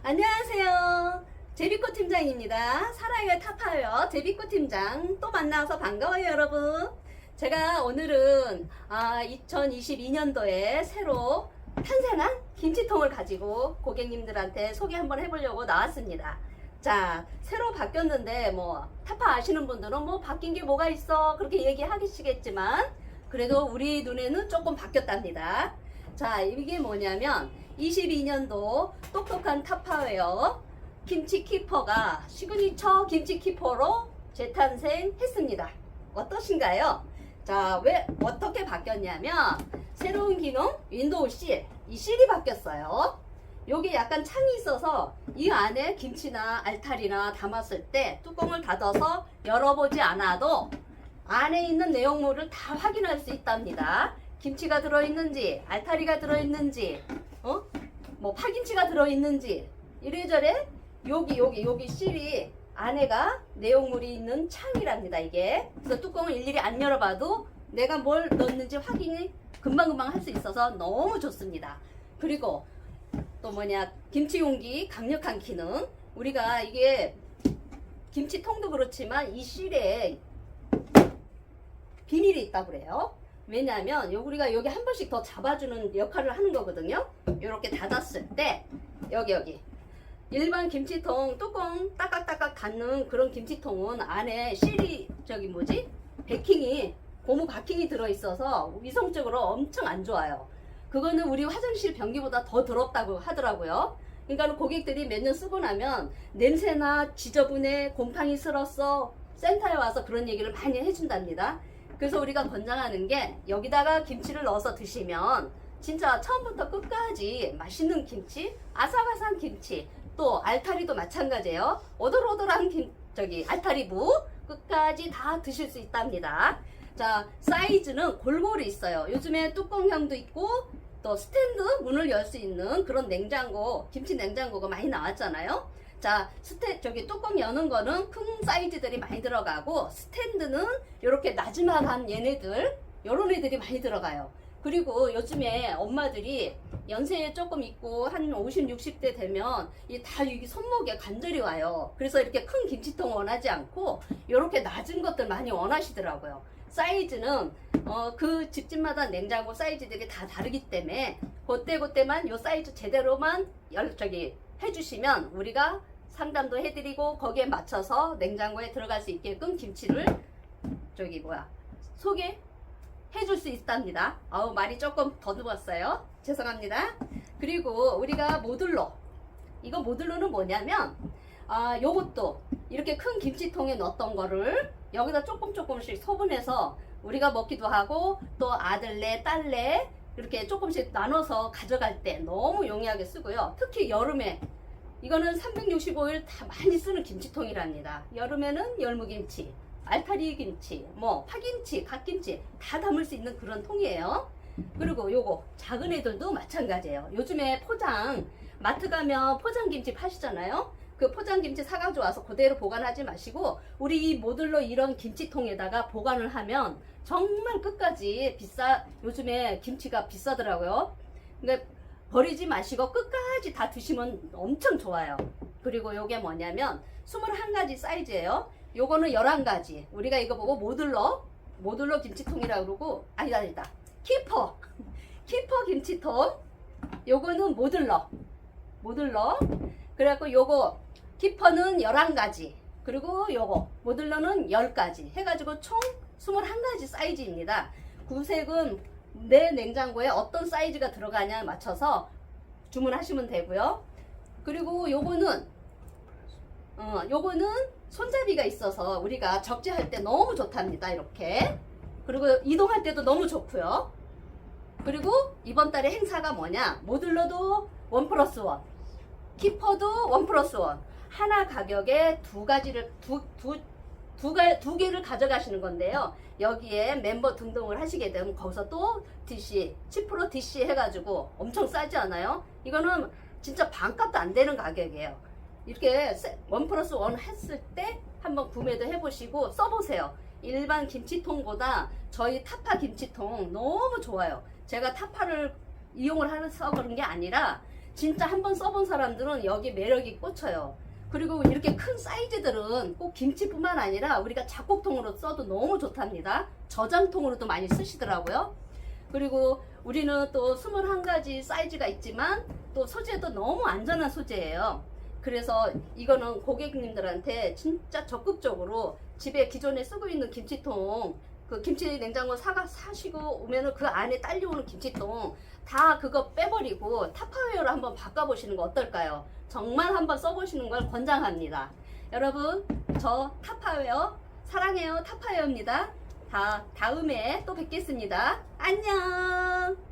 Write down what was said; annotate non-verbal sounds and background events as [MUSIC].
안녕하세요. 제비꽃 팀장입니다. 사랑의 타파요. 제비꽃 팀장 또 만나서 반가워요, 여러분. 제가 오늘은 아, 2022년도에 새로 탄생한 김치통을 가지고 고객님들한테 소개 한번 해보려고 나왔습니다. 자, 새로 바뀌었는데 뭐 타파 아시는 분들은 뭐 바뀐 게 뭐가 있어 그렇게 얘기하시겠지만 그래도 우리 눈에는 조금 바뀌었답니다. 자, 이게 뭐냐면 22년도 똑똑한 타파웨어 김치 키퍼가 시그니처 김치 키퍼로 재탄생했습니다. 어떠신가요? 자, 왜 어떻게 바뀌었냐면 새로운 기능 윈도우 C 이 실이 바뀌었어요. 여기 약간 창이 있어서 이 안에 김치나 알탈이나 담았을 때 뚜껑을 닫아서 열어보지 않아도 안에 있는 내용물을 다 확인할 수 있답니다. 김치가 들어있는지, 알타리가 들어있는지, 어? 뭐 파김치가 들어있는지 이래저래 여기 여기 여기 실이 안에가 내용물이 있는 창이랍니다 이게 그래서 뚜껑을 일일이 안 열어봐도 내가 뭘 넣었는지 확인이 금방금방 할 수 있어서 너무 좋습니다 그리고 또 뭐냐 김치 용기 강력한 기능 우리가 이게 김치통도 그렇지만 이 실에 비밀이 있다고 그래요. 왜냐하면 요 우리가 여기 한 번씩 더 잡아주는 역할을 하는 거거든요. 이렇게 닫았을 때 여기 여기 일반 김치통 뚜껑 따깍따깍 닫는 그런 김치통은 안에 실이 저기 뭐지 베킹이 고무 바킹이 들어있어서 위성적으로 엄청 안 좋아요. 그거는 우리 화장실 변기보다 더 더럽다고 하더라고요. 그러니까 고객들이 몇 년 쓰고 나면 냄새나 지저분해 곰팡이 슬었어 센터에 와서 그런 얘기를 많이 해준답니다. 그래서 우리가 권장하는 게 여기다가 김치를 넣어서 드시면 진짜 처음부터 끝까지 맛있는 김치, 아삭아삭한 김치, 또 알타리도 마찬가지예요. 오돌오돌한 김, 저기 알타리무 끝까지 다 드실 수 있답니다. 자, 사이즈는 골고루 있어요. 요즘에 뚜껑형도 있고 또 스탠드 문을 열 수 있는 그런 냉장고, 김치 냉장고가 많이 나왔잖아요. 자, 스탠 저기 뚜껑 여는 거는 큰 사이즈들이 많이 들어가고 스탠드는 이렇게 나지막한 얘네들 요런 애들이 많이 들어가요. 그리고 요즘에 엄마들이 연세에 조금 있고 한 50, 60대 되면 이다 여기 손목에 관절이 와요. 그래서 이렇게 큰 김치통 원하지 않고 이렇게 낮은 것들 많이 원하시더라고요. 사이즈는 어, 그 집집마다 냉장고 사이즈들이 다 다르기 때문에 그때 그때만 요 사이즈 제대로만 열 저기 해주시면 우리가 상담도 해드리고 거기에 맞춰서 냉장고에 들어갈 수 있게끔 김치를 저기 뭐야 소개 해줄 수 있답니다. 아우 말이 조금 더듬었어요. 죄송합니다. 그리고 우리가 모듈러 이거 모듈러는 뭐냐면 아 요것도 이렇게 큰 김치통에 넣었던 거를 여기다 조금 조금씩 소분해서 우리가 먹기도 하고 또 아들네 딸네 이렇게 조금씩 나눠서 가져갈 때 너무 용이하게 쓰고요. 특히 여름에 이거는 365일 다 많이 쓰는 김치통이랍니다. 여름에는 열무김치, 알타리 김치, 뭐 파김치, 갓김치 다 담을 수 있는 그런 통이에요. 그리고 요거 작은 애들도 마찬가지예요. 요즘에 포장 마트 가면 포장김치 파시잖아요. 그 포장김치 사가지고 와서 그대로 보관하지 마시고 우리 이 모듈러 이런 김치통에다가 보관을 하면 정말 끝까지 비싸 요즘에 김치가 비싸더라고요. 근데 버리지 마시고 끝까지 다 드시면 엄청 좋아요. 그리고 요게 뭐냐면 21가지 사이즈예요. 요거는 11가지. 우리가 이거 보고 모듈러 모듈러 김치통이라고 그러고 아니다 아니다. 키퍼. [LAUGHS] 키퍼 김치통. 요거는 모듈러. 모듈러. 그래갖고 요거 키퍼는 11가지. 그리고 요거 모듈러는 10가지. 해가지고 총 21가지 사이즈입니다. 구색은 내 냉장고에 어떤 사이즈가 들어가냐 맞춰서 주문하시면 되고요. 그리고 요거는 어, 요거는 손잡이가 있어서 우리가 적재할 때 너무 좋답니다. 이렇게. 그리고 이동할 때도 너무 좋고요. 그리고 이번 달에 행사가 뭐냐? 모듈러도 원 플러스 원, 키퍼도 원 플러스 원. 하나 가격에 두 가지를 두, 두, 두, 가, 두 개를 가져가시는 건데요. 여기에 멤버 등록을 하시게 되면 거기서 또 DC, 10% DC 해가지고 엄청 싸지 않아요? 이거는 진짜 반값도 안 되는 가격이에요. 이렇게 세- 원 플러스 원 했을 때 한번 구매도 해보시고 써보세요. 일반 김치통보다 저희 타파 김치통 너무 좋아요. 제가 타파를 이용을 해서 그런 게 아니라 진짜 한번 써본 사람들은 여기 매력이 꽂혀요. 그리고 이렇게 큰 사이즈들은 꼭 김치뿐만 아니라 우리가 작곡통으로 써도 너무 좋답니다. 저장통으로도 많이 쓰시더라고요. 그리고 우리는 또 21가지 사이즈가 있지만 또 소재도 너무 안전한 소재예요. 그래서 이거는 고객님들한테 진짜 적극적으로 집에 기존에 쓰고 있는 김치통 그 김치 냉장고 사가 사시고 오면은 그 안에 딸려오는 김치통 다 그거 빼버리고 타파웨어로 한번 바꿔보시는 거 어떨까요? 정말 한번 써보시는 걸 권장합니다. 여러분 저 타파웨어 사랑해요 타파웨어입니다. 다 다음에 또 뵙겠습니다. 안녕.